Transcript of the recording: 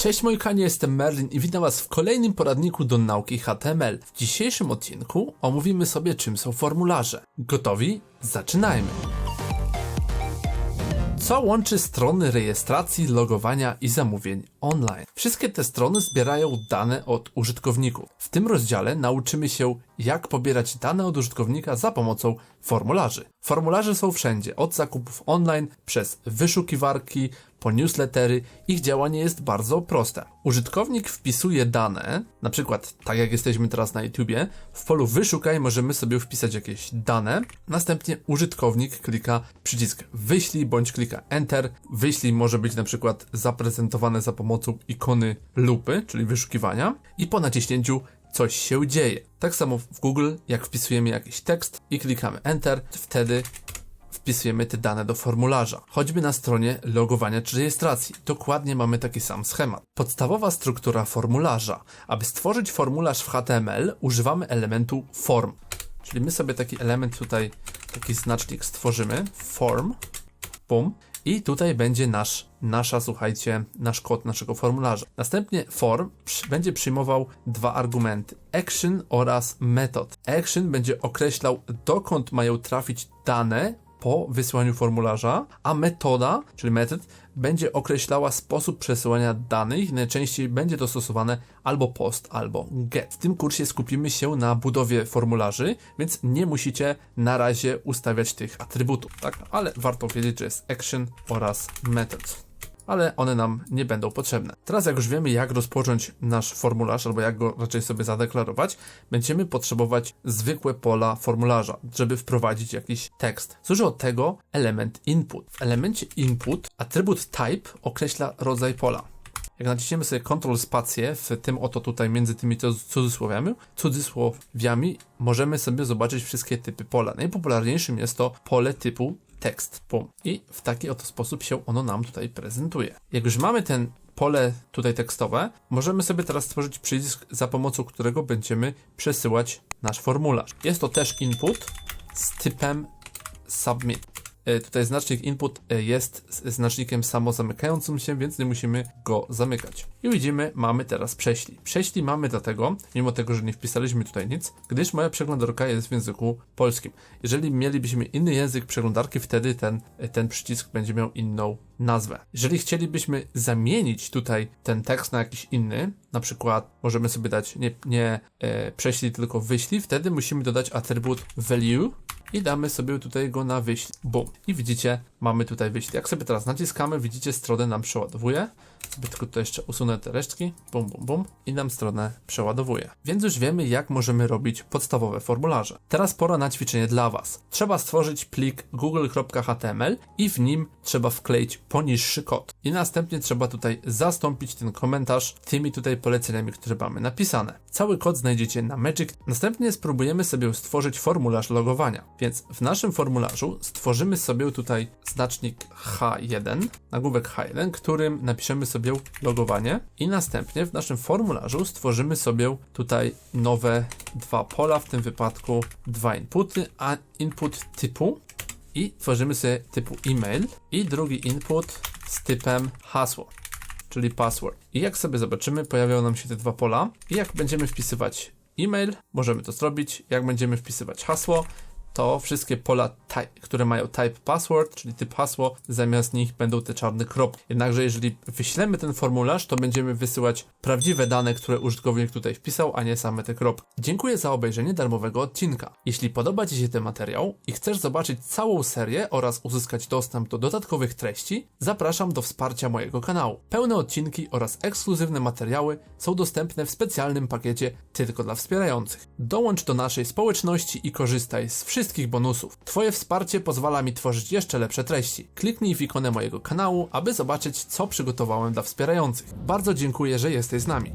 Cześć moi kanie, jestem Merlin i witam was w kolejnym poradniku do nauki HTML. W dzisiejszym odcinku omówimy sobie czym są formularze. Gotowi? Zaczynajmy! Co łączy strony rejestracji, logowania i zamówień online? Wszystkie te strony zbierają dane od użytkowników. W tym rozdziale nauczymy się, jak pobierać dane od użytkownika za pomocą formularzy. Formularze są wszędzie, od zakupów online, przez wyszukiwarki, po newslettery. Ich działanie jest bardzo proste. Użytkownik wpisuje dane, na przykład tak jak jesteśmy teraz na YouTubie, w polu wyszukaj możemy sobie wpisać jakieś dane, następnie użytkownik klika przycisk wyślij bądź klika enter. Wyślij może być na przykład zaprezentowane za pomocą ikony lupy, czyli wyszukiwania i po naciśnięciu coś się dzieje. Tak samo w Google, jak wpisujemy jakiś tekst i klikamy Enter, wtedy wpisujemy te dane do formularza, choćby na stronie logowania czy rejestracji. Dokładnie mamy taki sam schemat. Podstawowa struktura formularza. Aby stworzyć formularz w HTML, używamy elementu form. Czyli my sobie taki element tutaj, taki znacznik stworzymy, form, bum, i tutaj będzie nasz, nasza, słuchajcie, nasz kod naszego formularza. Następnie form będzie przyjmował dwa argumenty: action oraz method. Action będzie określał, dokąd mają trafić dane po wysłaniu formularza, a metoda, czyli metod, będzie określała sposób przesyłania danych. Najczęściej będzie to stosowane albo post, albo get. W tym kursie skupimy się na budowie formularzy, więc nie musicie na razie ustawiać tych atrybutów, tak? Ale warto wiedzieć, że jest action oraz method ale one nam nie będą potrzebne. Teraz jak już wiemy jak rozpocząć nasz formularz, albo jak go raczej sobie zadeklarować, będziemy potrzebować zwykłe pola formularza, żeby wprowadzić jakiś tekst. Służy od tego element input. W elemencie input atrybut type określa rodzaj pola. Jak naciśniemy sobie Ctrl spację w tym oto tutaj między tymi cudzysłowiami, cudzysłowiami możemy sobie zobaczyć wszystkie typy pola. Najpopularniejszym jest to pole typu tekst. Bum. I w taki oto sposób się ono nam tutaj prezentuje. Jak już mamy ten pole tutaj tekstowe, możemy sobie teraz stworzyć przycisk, za pomocą którego będziemy przesyłać nasz formularz. Jest to też input z typem submit. E, tutaj znacznik input e, jest znacznikiem samozamykającym się, więc nie musimy go zamykać. I widzimy, mamy teraz prześlij. Prześlij mamy dlatego, mimo tego, że nie wpisaliśmy tutaj nic, gdyż moja przeglądarka jest w języku polskim. Jeżeli mielibyśmy inny język przeglądarki, wtedy ten, e, ten przycisk będzie miał inną nazwę. Jeżeli chcielibyśmy zamienić tutaj ten tekst na jakiś inny, na przykład możemy sobie dać nie, nie e, prześlij, tylko wyślij, wtedy musimy dodać atrybut value i damy sobie tutaj go na wyślij. Bum. I widzicie, mamy tutaj wyślij. Jak sobie teraz naciskamy, widzicie, stronę nam przeładowuje. Sobie tylko jeszcze usunę te resztki. Bum, bum, bum. I nam stronę przeładowuje. Więc już wiemy, jak możemy robić podstawowe formularze. Teraz pora na ćwiczenie dla Was. Trzeba stworzyć plik google.html i w nim trzeba wkleić poniższy kod. I następnie trzeba tutaj zastąpić ten komentarz tymi tutaj poleceniami, które mamy napisane. Cały kod znajdziecie na Magic. Następnie spróbujemy sobie stworzyć formularz logowania. Więc w naszym formularzu stworzymy sobie tutaj znacznik H1, nagłówek H1, którym napiszemy sobie logowanie i następnie w naszym formularzu stworzymy sobie tutaj nowe dwa pola, w tym wypadku dwa inputy, a input typu i tworzymy sobie typu email i drugi input z typem hasło czyli password. I jak sobie zobaczymy, pojawiają nam się te dwa pola i jak będziemy wpisywać e-mail, możemy to zrobić. Jak będziemy wpisywać hasło, to wszystkie pola, które mają type password, czyli typ hasło, zamiast nich będą te czarne kropki. Jednakże jeżeli wyślemy ten formularz, to będziemy wysyłać prawdziwe dane, które użytkownik tutaj wpisał, a nie same te kropki. Dziękuję za obejrzenie darmowego odcinka. Jeśli podoba Ci się ten materiał i chcesz zobaczyć całą serię oraz uzyskać dostęp do dodatkowych treści, zapraszam do wsparcia mojego kanału. Pełne odcinki oraz ekskluzywne materiały są dostępne w specjalnym pakiecie tylko dla wspierających. Dołącz do naszej społeczności i korzystaj z wszystkich wszystkich bonusów. Twoje wsparcie pozwala mi tworzyć jeszcze lepsze treści. Kliknij w ikonę mojego kanału, aby zobaczyć, co przygotowałem dla wspierających. Bardzo dziękuję, że jesteś z nami.